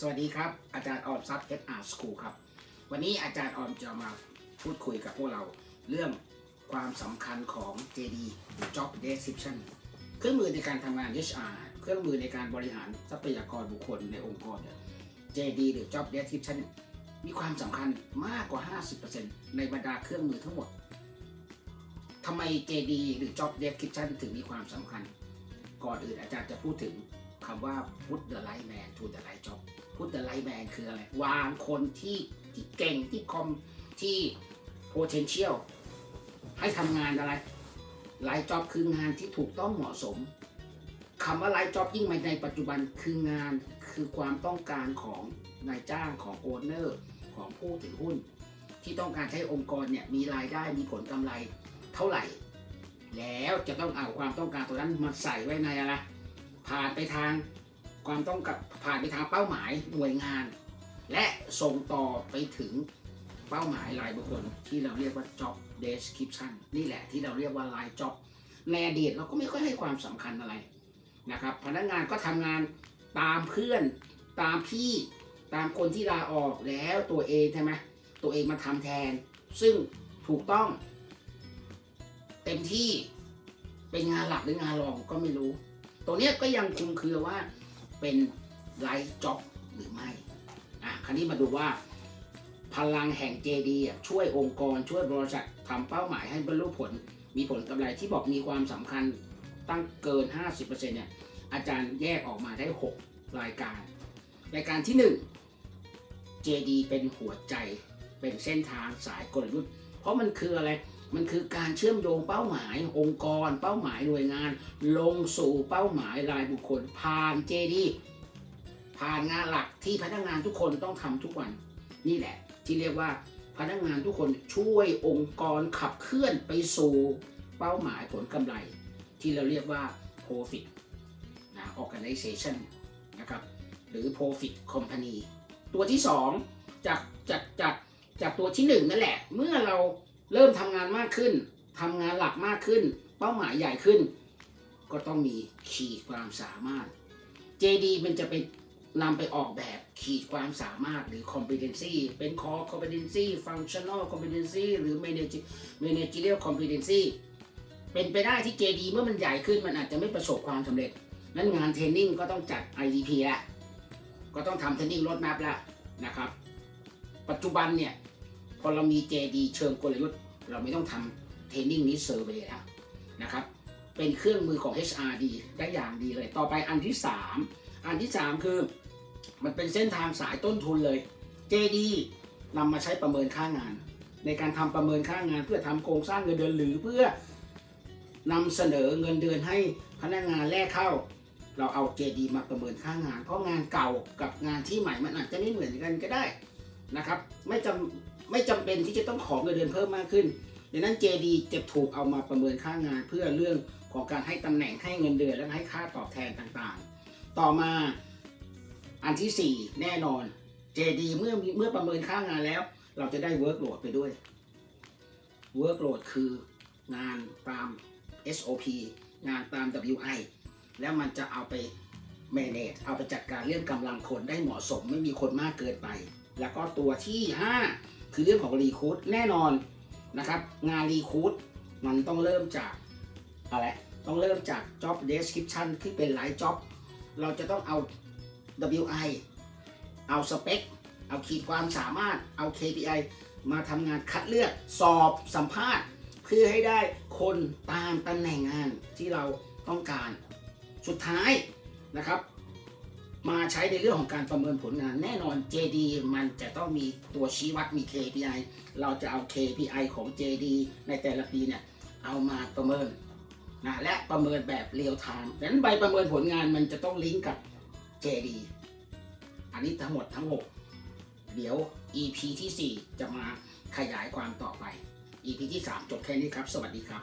สวัสดีครับ อาจารย์ออมซับเอสอาร์สคูลครับ วันนี้อาจารย์ออมจะมาพูดคุยกับพวกเราเรื่องความสำคัญของ JD หรือ Job Description เครื่องมือในการทำงาน HR เครื่องมือในการบริหารทรัพยากรบุคคลในองค์กรเนี่ย JD หรือ Job Description มีความสำคัญมากกว่า 50%ในบรรดาเครื่องมือทั้งหมดทำไม JD หรือ Job Description ถึงมีความสำคัญ ก่อนอื่นอาจารย์จะพูดถึงคำว่า put the right man to the right job put the right man คืออะไร วางคนที่ที่เก่งที่คอมที่ potential ให้ทำงานอะไร right job คืองานที่ถูกต้องเหมาะสมคำว่า right job ยิ่งในปัจจุบันคืองานคือความต้องการของนายจ้างของโอเนอร์ของผู้ถือหุ้น ที่ต้องการให้องค์กรเนี่ยมีรายได้มีผลกำไรเท่าไหร่ แล้วจะต้องเอาความต้องการตัวนั้นมาใส่ไว้ในอะไรผ่านไปทาง ความต้องการผ่านไปทางเป้าหมายหน่วยงาน และส่งต่อไปถึงเป้าหมายรายบุคคลที่เราเรียกว่า job description นี่แหละที่เราเรียกว่า ราย job ในอดีตเราก็ไม่ค่อยให้ความสำคัญอะไรนะครับพนักงานก็ทำงานตามเพื่อนตามพี่ตามคนที่ลาออกแล้วตัวเองใช่ไหมตัวเองมาทำแทน ซึ่งถูกต้อง เต็มที่เป็นงานหลักหรืองานรองก็ไม่รู้ ตัวเนี้ยก็ยังคุมเครือว่า เป็นไลฟ์จ็อบหรือไม่ อะ คราวนี้มาดูว่า พลังแห่ง JD อะช่วยองค์กรช่วยบริษัททำเป้าหมายให้บรรลุผล มีผลกำไรที่บอกมีความสำคัญตั้งเกิน 50%เนี่ย อาจารย์แยกออกมาได้ 6 รายการ รายการที่ 1 JD เป็นหัวใจ เป็นเส้นทางสายกลยุทธ์ เพราะมันคืออะไร มันคือการเชื่อมโยงเป้าหมาย องค์กร เป้าหมายหน่วยงาน ลงสู่เป้าหมายรายบุคคล ผ่าน JD ผ่านงานหลักที่พนักงานทุกคนต้องทำทุกวัน นี่แหละ ที่เรียกว่าพนักงานทุกคนช่วยองค์กรขับเคลื่อนไปสู่เป้าหมายผลกำไร ที่เราเรียกว่า profit นะ organization นะครับหรือ profit company ตัวที่ 2 จากจากจากจากตัวที่ 1 นั่นแหละ เมื่อเรา เริ่มทำงานมากขึ้นทำงานหลักมากขึ้น เป้าหมายใหญ่ขึ้น ก็ต้องมีขีดความสามารถ JD มันจะไปนำไปออกแบบขีดความสามารถหรือ competency เป็น core competency functional competency หรือ manage- managerial competency เป็นไปได้ที่ JD เมื่อมันใหญ่ขึ้นมันอาจจะไม่ประสบความสำเร็จ นั้นงานเทรนนิ่งก็ต้องจัด IDP ละก็ต้องทำเทรนนิ่งรถแมพละนะครับ ปัจจุบันเนี่ย พอเรามี JD เชิงกลยุทธ์ เราไม่ต้องทำเทรนนิ่งนี้เซอร์เวย์แล้วนะครับเป็นเครื่องมือของ HRD ได้อย่างดีเลย ต่อไปอันที่ 3 อันที่ 3 คือ มันเป็นเส้นทางสายต้นทุนเลย JD นำมาใช้ประเมินค่างาน ในการทำประเมินค่างาน เพื่อทำโครงสร้างเงินเดือนหรือเพื่อนำเสนอเงินเดือนให้พนักงานแรกเข้า เราเอา JD มาประเมินค่างาน เพราะงานเก่ากับงานที่ใหม่มันอาจจะไม่เหมือนกันก็ได้นะครับ ไม่จำ ไม่จำเป็นที่จะต้องขอเงินเดือนเพิ่มมากขึ้นดังนั้น JD จะถูกเอามาประเมินค่างาน เพื่อเรื่องของการให้ตำแหน่งให้เงินเดือนและให้ค่าตอบแทนต่างๆ ต่อมาอันทีสี่ 4 แน่นอน JD เมื่อเมื่อประเมินค่างานแล้ว เราจะได้ workload ไปด้วย workload คืองานตาม SOP งานตาม WI แล้วมันจะเอาไป manage เอาไปจัดการเรื่องกำลังคนได้เหมาะสม ไม่มีคนมากเกินไป แล้วก็ตัวที่ 5 คือเรื่องของ recruit แน่นอนนะครับ งาน recruit มันต้องเริ่มจากอะไรต้องเริ่มจาก job description ที่เป็นหลาย job เราจะต้องเอา WI เอาสเปคเอาขีดความสามารถเอา KPI มาทำงานคัดเลือกสอบสัมภาษณ์ เพื่อให้ได้คนตามตำแหน่งงานที่เราต้องการ สุดท้ายนะครับ มาใช้ในเรื่องของการประเมินผลงาน แน่นอน JD มันจะต้องมีตัวชี้วัดมี KPI เราจะเอา KPI ของ JD ในแต่ละปีเนี่ยเอามาประเมินนะและประเมินแบบเรียลไทม์ดังนั้นใบประเมินผลงานมันจะต้องลิงก์กับ JD อันนี้ทั้งหมดทั้ง 6 เดี๋ยว EP ที่ 4 จะมาขยายความต่อไป EP ที่ 3 จบแค่นี้ครับ สวัสดีครับ